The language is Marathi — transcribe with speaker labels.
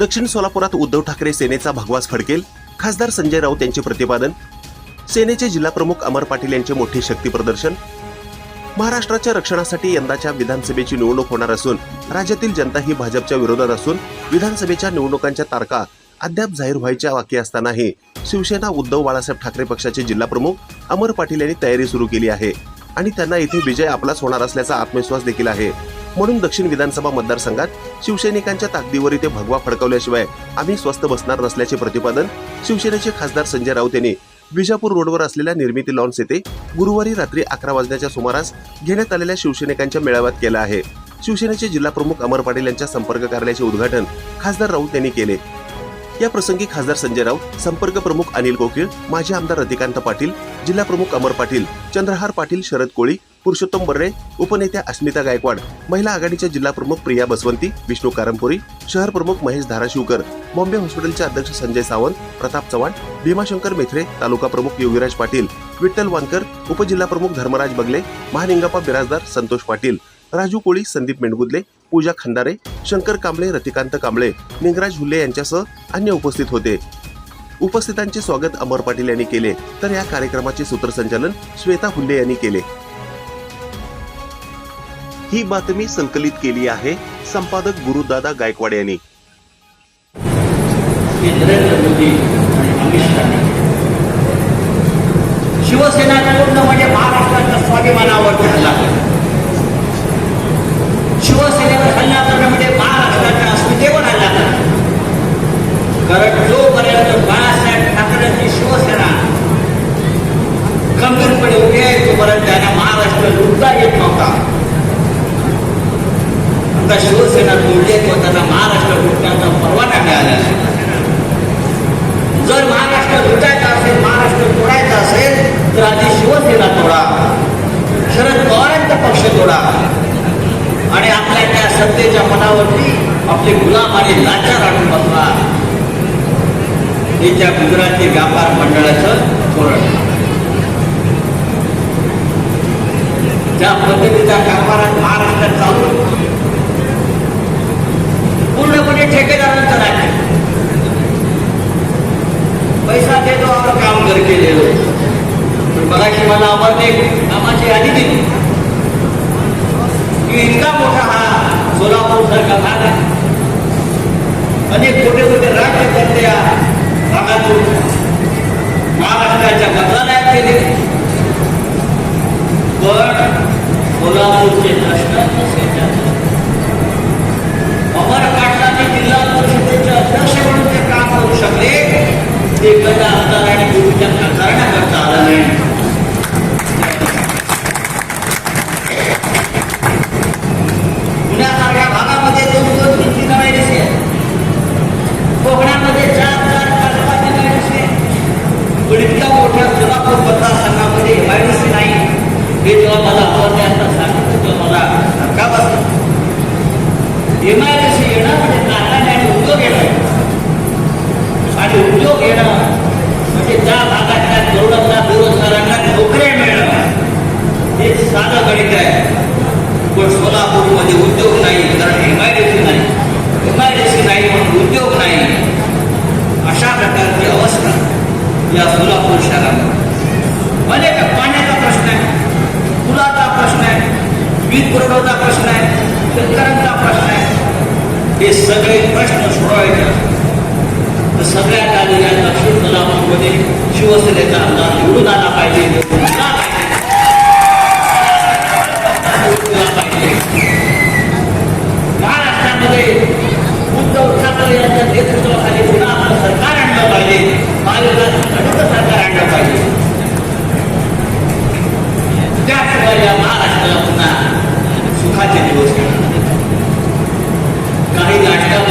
Speaker 1: दक्षिण सोलापुरात उद्धव ठाकरे सेनेचा भगवास फडकेल खासदार संजय राऊत यांचे प्रतिपादन सेनेचे जिल्हाप्रमुख अमर पाटील यांचे मोठे शक्ती प्रदर्शन महाराष्ट्राच्या रक्षणासाठी यंदाच्या विधानसभेची निवडणूक होणार असून राज्यातील जनता ही भाजपच्या विरोधात असून विधानसभेच्या निवडणुकांच्या तारखा अद्याप जाहीर व्हायच्या बाकी असतानाही शिवसेना उद्धव बाळासाहेब ठाकरे पक्षाचे जिल्हाप्रमुख अमर पाटील यांनी तयारी सुरू केली आहे आणि त्यांना इथे विजय आपलाच होणार असल्याचा आत्मविश्वास देखील आहे. म्हणून दक्षिण विधानसभा मतदारसंघात शिवसैनिकांच्या ताकदीवर इथे भगवा फडकवल्याशिवाय आम्ही स्वस्त बसणार नसल्याचे प्रतिपादन शिवसेनेचे खासदार संजय राऊत यांनी विजापूर रोडवर असलेल्या निर्मिती लॉन्स येथे गुरुवारी रात्री अकरा वाजण्याच्या सुमारास घेण्यात आलेल्या शिवसैनिकांच्या मेळाव्यात केलं आहे. शिवसेनेचे जिल्हा प्रमुख अमर पाटील यांच्या संपर्क कार्यालयाचे उद्घाटन खासदार राऊत यांनी केले. या प्रसंगी खासदार संजय राऊत संपर्क प्रमुख अनिल कोकीळ माजी आमदार रतिकांत पाटील जिल्हा प्रमुख अमर पाटील चंद्रहार पाटील शरद कोळी पुरुषोत्तम बर्रे उपनेत्या अस्मिता गायकवाड महिला आघाडीच्या जिल्हा प्रमुख प्रिया बसवंती विष्णू कारंपुरी शहर प्रमुख महेश धाराशिवकर बॉम्बे हॉस्पिटलचे अध्यक्ष संजय सावंत प्रताप चव्हाण भीमाशंकर मेथरे तालुका प्रमुख योगीराज पाटील विठ्ठल वानकर उपजिल्हा प्रमुख धर्मराज बगले महालिंगापा बिराजदार संतोष पाटील राजू कोळी संदीप मेंडगुदले पूजा खंडारे शंकर कांबळे रतिकांत कांबळे निंगराज हुल्ले यांच्यासह अन्य उपस्थित होते. उपस्थितांचे स्वागत अमर पाटील यांनी केले तर या कार्यक्रमाचे सूत्रसंचालन श्वेता हुल्ले यांनी केले. ही बातमी संकलित केली आहे संपादक गुरुदादा गायकवाड यांनी.
Speaker 2: शिवसेना पूर्ण म्हणजे महाराष्ट्राच्या स्वाभिमानावर हल्ला शिवसेनेवर हल्ला करणं म्हणजे महाराष्ट्राच्या अस्मितेवर हल्ला करणं. कारण जोपर्यंत बाळासाहेब ठाकरेंची शिवसेना गंभीरपणे उभी आहे तोपर्यंत त्यांना महाराष्ट्र लुटता येत नव्हता. आता शिवसेना तोडली आहे त्यांना महाराष्ट्र लुटण्याचा परवाना मिळालेला जर महाराष्ट्र लुटायचा असेल महाराष्ट्र तोडायचा असेल तर आधी शिवसेना तोडा. शरद पवारांचा पक्ष तोडा. आणि आपल्या त्या सत्तेच्या मनावरती आपले गुलाम आणि लाचार आणून बसला हे त्या गुजराती व्यापार मंडळाचं धोरण मगाशी मला अमरने कामाची यादी दिली की इतका मोठा हा सोलापूर सारखा भाग आहे. अनेक मोठे मोठे राज्यकर्ते या भागातून. महाराष्ट्राच्या मंत्रालयात गेले. पण सोलापूरचे प्रश्न नसेल अमर पाटलांनी जिल्हा परिषदेचे अध्यक्ष म्हणून ते काम करू शकले ते गदा आमदार एमआयडीसी येणं म्हणजे कारखाने आणि उद्योग येणं. आणि उद्योग येणं म्हणजे त्या भागातल्या तरुणांना बेरोजगारांना नोकऱ्या मिळणं. हे साधं गणित आहे. पण सोलापूरमध्ये उद्योग नाही कारण एमआयडीसी नाही. एमआयडीसी नाही म्हणून उद्योग नाही. अशा प्रकारची अवस्था या सोलापूर शहरामध्ये. का पाण्याचा प्रश्न आहे पुलाचा प्रश्न आहे वीज पुरवठ्याचा प्रश्न आहे शेतकऱ्यांचा प्रश्न आहे. हे सगळे प्रश्न सोडवायचे असतील. तर सगळ्यात आधी या दक्षिण सोलापूरमध्ये शिवसेनेचा आमदार निवडून आला पाहिजे महाराष्ट्रामध्ये उद्धव ठाकरे यांच्या नेतृत्वाखाली पुन्हा आपलं सरकार आणलं पाहिजे महाविकास सरकार आणलं पाहिजे त्याशिवाय या महाराष्ट्राला पुन्हा सुखाचे दिवस येणार.